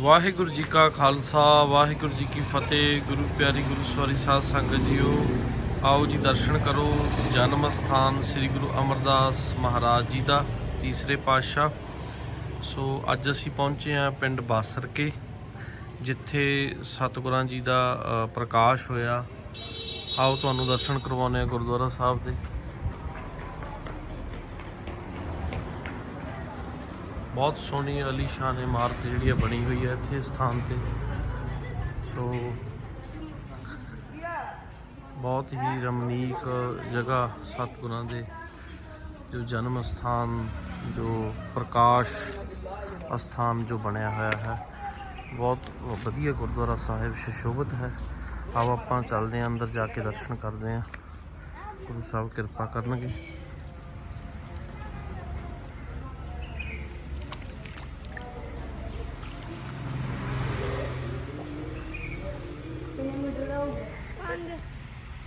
ਵਾਹਿਗੁਰੂ ਜੀ ਕਾ ਖਾਲਸਾ, ਵਾਹਿਗੁਰੂ ਜੀ ਕੀ ਫਤਿਹ, ਗੁਰੂ ਪਿਆਰੀ ਗੁਰੂ ਸਵਾਰੀ ਸਾਧ ਸੰਗਤ ਜੀਓ। ਆਓ ਜੀ ਦਰਸ਼ਨ ਕਰੋ, ਜਨਮ ਸਥਾਨ ਸ੍ਰੀ ਗੁਰੂ ਅਮਰਦਾਸ ਮਹਾਰਾਜ ਜੀ ਦਾ, ਤੀਸਰੇ ਪਾਤਸ਼ਾਹ। ਸੋ ਅੱਜ ਅਸੀਂ ਪਹੁੰਚੇ ਹਾਂ ਪਿੰਡ ਬਾਸਰਕੇ, ਜਿੱਥੇ ਸਤਿਗੁਰਾਂ ਜੀ ਦਾ ਪ੍ਰਕਾਸ਼ ਹੋਇਆ। ਆਓ ਤੁਹਾਨੂੰ ਦਰਸ਼ਨ ਕਰਵਾਉਂਦੇ ਹਾਂ ਗੁਰਦੁਆਰਾ ਸਾਹਿਬ ਦੇ। ਬਹੁਤ ਸੋਹਣੀ ਅਲੀਸ਼ਾਨ ਇਮਾਰਤ ਜਿਹੜੀ ਆ ਬਣੀ ਹੋਈ ਹੈ ਇੱਥੇ ਸਥਾਨ ਤੇ। ਸੋ ਬਹੁਤ ਹੀ ਰਮਨੀਕ ਜਗ੍ਹਾ ਸਤਿਗੁਰਾਂ ਦੇ, ਜੋ ਜਨਮ ਸਥਾਨ, ਜੋ ਪ੍ਰਕਾਸ਼ ਅਸਥਾਨ ਜੋ ਬਣਿਆ ਹੋਇਆ ਹੈ। ਬਹੁਤ ਵਧੀਆ ਗੁਰਦੁਆਰਾ ਸਾਹਿਬ ਸ਼ੋਭਿਤ ਹੈ। ਆਓ ਆਪਾਂ ਚੱਲਦੇ ਹਾਂ, ਅੰਦਰ ਜਾ ਕੇ ਦਰਸ਼ਨ ਕਰਦੇ ਹਾਂ। ਗੁਰੂ ਸਾਹਿਬ ਕਿਰਪਾ ਕਰਨਗੇ।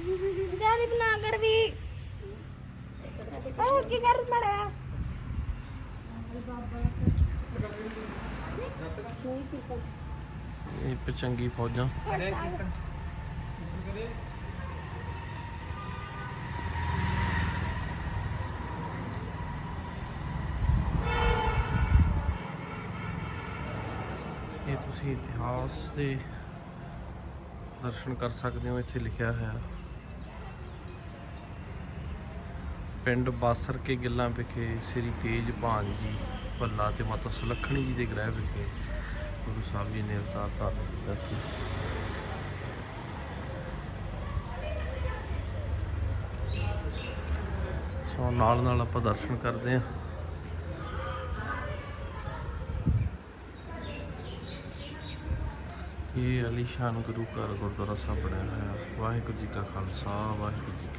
ਦਾਦੀ ਬਣਾ ਕਰ ਵੀ। ਉਹ ਕੀ ਕਰ ਮੜਾ ਇਹ ਪਚੰਗੀ ਫੌਜਾਂ। ਇਹ ਤੁਸੀਂ ਇਤਿਹਾਸ ਦੇ ਦਰਸ਼ਨ ਕਰ ਸਕਦੇ ਹੋ, ਇੱਥੇ ਲਿਖਿਆ ਹੋਇਆ। ਪਿੰਡ ਬਾਸਰ ਕੇ ਗਿੱਲਾਂ ਵਿਖੇ ਸ੍ਰੀ ਤੇਜ ਭਾਨ ਜੀ ਭੱਲਾ ਤੇ ਮਾਤਾ ਸੁਲੱਖਣੀ ਜੀ ਦੇ ਗ੍ਰਹਿ ਵਿਖੇ ਗੁਰੂ ਸਾਹਿਬ ਜੀ ਨੇ ਅਵਤਾਰ ਧਾਰਨ ਕੀਤਾ ਸੀ। ਸੋ ਨਾਲ ਨਾਲ ਆਪਾਂ ਦਰਸ਼ਨ ਕਰਦੇ ਹਾਂ। ਇਹ ਅਲੀਸ਼ਾਨ ਗੁਰੂ ਘਰ ਗੁਰਦੁਆਰਾ ਸਾਹਿਬ ਬਣਿਆ ਹੋਇਆ। ਵਾਹਿਗੁਰੂ ਜੀ ਕਾ ਖਾਲਸਾ, ਵਾਹਿਗੁਰੂ ਜੀ